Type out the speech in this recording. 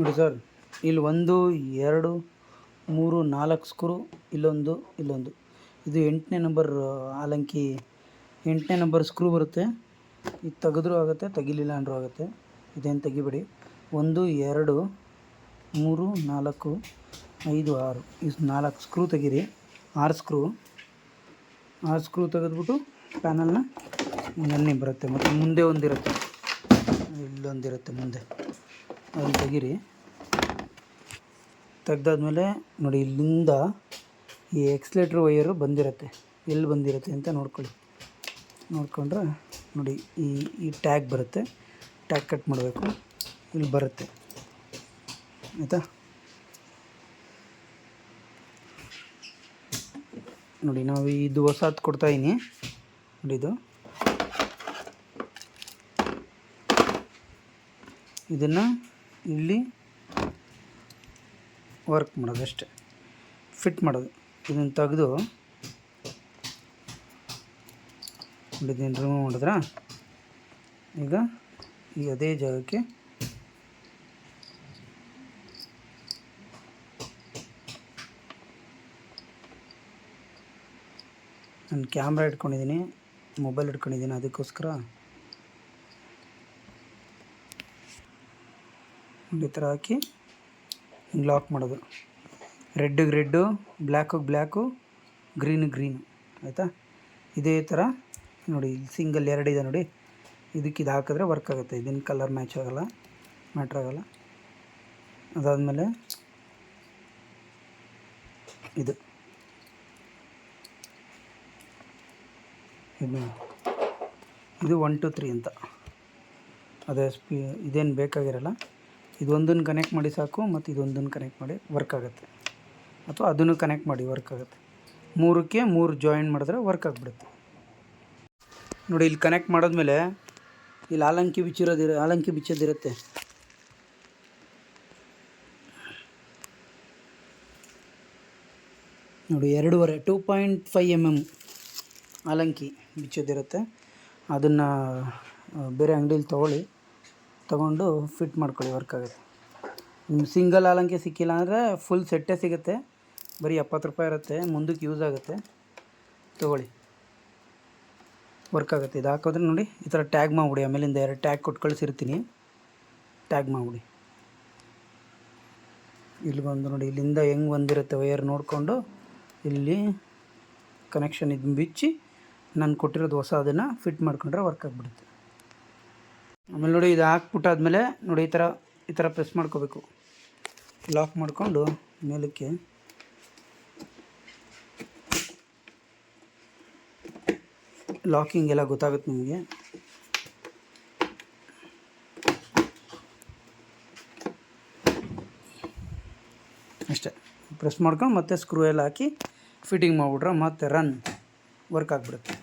ನೋಡಿ ಸರ್. ಇಲ್ಲಿ ಒಂದು, ಎರಡು, ಮೂರು, ನಾಲ್ಕು ಸ್ಕ್ರೂ, ಇಲ್ಲೊಂದು ಇಲ್ಲೊಂದು. ಇದು ಎಂಟನೇ ನಂಬರ್ ಆಲಂಕಿ, ಎಂಟನೇ ನಂಬರ್ ಸ್ಕ್ರೂ ಬರುತ್ತೆ. ಇದು ತೆಗೆದ್ರೂ ಆಗುತ್ತೆ, ತೆಗಿಲಿಲ್ಲ ಅಂದ್ರೂ ಆಗುತ್ತೆ. ಇದೇನು ತೆಗಿಬೇಡಿ. ಒಂದು, ಎರಡು, ಮೂರು, ನಾಲ್ಕು, ಐದು, ಆರು. ಇದು ನಾಲ್ಕು ಸ್ಕ್ರೂ ತೆಗೀರಿ. ಆರು ಸ್ಕ್ರೂ. ಆರು ಸ್ಕ್ರೂ ತೆಗೆದ್ಬಿಟ್ಟು ಪ್ಯಾನಲ್ನ ನೆನ್ನೆ ಬರುತ್ತೆ. ಮತ್ತು ಮುಂದೆ ಒಂದಿರುತ್ತೆ. ಇಲ್ಲೊಂದಿರುತ್ತೆ ಮುಂದೆ. ಅದನ್ನು ತೆಗೀರಿ. ತೆಗ್ದಾದ್ಮೇಲೆ ನೋಡಿ ಇಲ್ಲಿಂದ ಈ ಎಕ್ಸ್ಲೇಟ್ರ್ ವೈಯರು ಬಂದಿರುತ್ತೆ. ಎಲ್ಲಿ ಬಂದಿರುತ್ತೆ ಅಂತ ನೋಡ್ಕೊಳ್ಳಿ. ನೋಡ್ಕೊಂಡ್ರೆ ನೋಡಿ ಈ ಈ ಟ್ಯಾಗ್ ಬರುತ್ತೆ. ಟ್ಯಾಗ್ ಕಟ್ ಮಾಡಬೇಕು. ಇಲ್ಲಿ ಬರುತ್ತೆ. ಆಯಿತಾ? ನೋಡಿ ನಾವು ಇದು ಹೊಸದು ಕೊಡ್ತಾಯಿನಿ ನೋಡಿ ಇದು. ಇದನ್ನು ಇಲ್ಲಿ ವರ್ಕ್ ಮಾಡೋದು ಅಷ್ಟೆ. ಫಿಟ್ ಮಾಡೋದು. ಇದನ್ನು ತೆಗೆದು ಇದನ್ನು ರಿಮೂವ್ ಮಾಡಿದ್ರ? ಈಗ ಈ ಅದೇ ಜಾಗಕ್ಕೆ ನಾನು ಕ್ಯಾಮ್ರಾ ಇಟ್ಕೊಂಡಿದ್ದೀನಿ ಮೊಬೈಲ್ ಇಟ್ಕೊಂಡಿದ್ದೀನಿ ಅದಕ್ಕೋಸ್ಕರ. ಈ ಥರ ಹಾಕಿ ಹಿಂಗೆ ಲಾಕ್ ಮಾಡೋದು. ರೆಡ್ಡಿಗೆ ರೆಡ್ಡು ಬ್ಲ್ಯಾಕಿಗೆ ಬ್ಲ್ಯಾಕು ಗ್ರೀನ್ ಗ್ರೀನು ಆಯಿತಾ? ಇದೇ ಥರ ನೋಡಿ ಇಲ್ಲಿ ಸಿಂಗಲ್ ಎರಡಿದೆ ನೋಡಿ. ಇದಕ್ಕೆ ಇದು ಹಾಕಿದ್ರೆ ವರ್ಕ್ ಆಗುತ್ತೆ. ಇದನ್ನ ಕಲರ್ ಮ್ಯಾಚ್ ಆಗೋಲ್ಲ ಮ್ಯಾಟ್ರ್ ಆಗೋಲ್ಲ. ಅದಾದಮೇಲೆ ಇದು. ಇದು ಇದು ಒನ್ ಟು ತ್ರೀ ಅಂತ. ಅದೇ ಸ್ಪೀ ಇದೇನು ಬೇಕಾಗಿರಲ್ಲ? ಇದೊಂದನ್ನು ಕನೆಕ್ಟ್ ಮಾಡಿ ಸಾಕು ಮತ್ತು ಇದೊಂದನ್ನು ಕನೆಕ್ಟ್ ಮಾಡಿ ವರ್ಕ್ ಆಗುತ್ತೆ. ಅಥವಾ ಅದನ್ನು ಕನೆಕ್ಟ್ ಮಾಡಿ ವರ್ಕ್ ಆಗುತ್ತೆ. ಮೂರಕ್ಕೆ ಮೂರು ಜಾಯಿನ್ ಮಾಡಿದ್ರೆ ವರ್ಕ್ ಆಗಿಬಿಡುತ್ತೆ. ನೋಡಿ, ಇಲ್ಲಿ ಕನೆಕ್ಟ್ ಮಾಡಿದ್ಮೇಲೆ ಇಲ್ಲಿ ಆಲಂಕಿ ಬಿಚ್ಚಿರೋದಿರ ಆಲಂಕಿ ಬಿಚ್ಚೋದಿರುತ್ತೆ ನೋಡಿ, ಎರಡೂವರೆ two point five m m ಆಲಂಕಿ ಬಿಚ್ಚೋದಿರುತ್ತೆ ಅದನ್ನು ಬೇರೆ ಅಂಗಡೀಲಿ ತೊಗೊಳ್ಳಿ. ತೊಗೊಂಡು ಫಿಟ್ ಮಾಡ್ಕೊಳ್ಳಿ ವರ್ಕ್ ಆಗುತ್ತೆ. ಸಿಂಗಲ್ ಆಲಂಕೆ ಸಿಕ್ಕಿಲ್ಲ ಅಂದರೆ ಫುಲ್ ಸೆಟ್ಟೇ ಸಿಗುತ್ತೆ. ಬರೀ ಎಪ್ಪತ್ತು ರೂಪಾಯಿ ಇರುತ್ತೆ, ಮುಂದಕ್ಕೆ ಯೂಸ್ ಆಗುತ್ತೆ. ತೊಗೊಳ್ಳಿ. ವರ್ಕ್ ಆಗುತ್ತೆ. ಇದು ಹಾಕೋದ್ರೆ ನೋಡಿ, ಈ ಥರ ಟ್ಯಾಗ್ ಮಾಡಿಬಿಡಿ. ಆಮೇಲಿಂದ ಎರಡು ಟ್ಯಾಗ್ ಕೊಟ್ಟು ಕಳಿಸಿರ್ತೀನಿ. ಟ್ಯಾಗ್ ಮಾಡಿಬಿಡಿ. ಇಲ್ಲಿ ಬಂದು ನೋಡಿ, ಇಲ್ಲಿಂದ ಹೆಂಗೆ ಬಂದಿರುತ್ತೆ ವೈರ್ ನೋಡಿಕೊಂಡು ಇಲ್ಲಿ ಕನೆಕ್ಷನ್ ಇದು ಬಿಚ್ಚಿ, ನಾನು ಕೊಟ್ಟಿರೋದು ಹೊಸ ಅದನ್ನು ಫಿಟ್ ಮಾಡ್ಕೊಂಡ್ರೆ ವರ್ಕ್ ಆಗಿಬಿಡುತ್ತೆ. ಆಮೇಲೆ ನೋಡಿ ಇದು ಹಾಕ್ಬಿಟ್ಟಾದ್ಮೇಲೆ ನೋಡಿ ಈ ಥರ ಈ ಥರ ಪ್ರೆಸ್ ಮಾಡ್ಕೋಬೇಕು. ಲಾಕ್ ಮಾಡಿಕೊಂಡು ಮೇಲಕ್ಕೆ. ಲಾಕಿಂಗ್ ಎಲ್ಲ ಗೊತ್ತಾಗುತ್ತೆ ನಿಮಗೆ. ಅಷ್ಟೇ, ಪ್ರೆಸ್ ಮಾಡ್ಕೊಂಡು ಮತ್ತೆ ಸ್ಕ್ರೂ ಎಲ್ಲ ಹಾಕಿ ಫಿಟ್ಟಿಂಗ್ ಮಾಡಿಬಿಟ್ರೆ ಮತ್ತೆ ರನ್ ವರ್ಕ್ ಆಗಿಬಿಡುತ್ತೆ.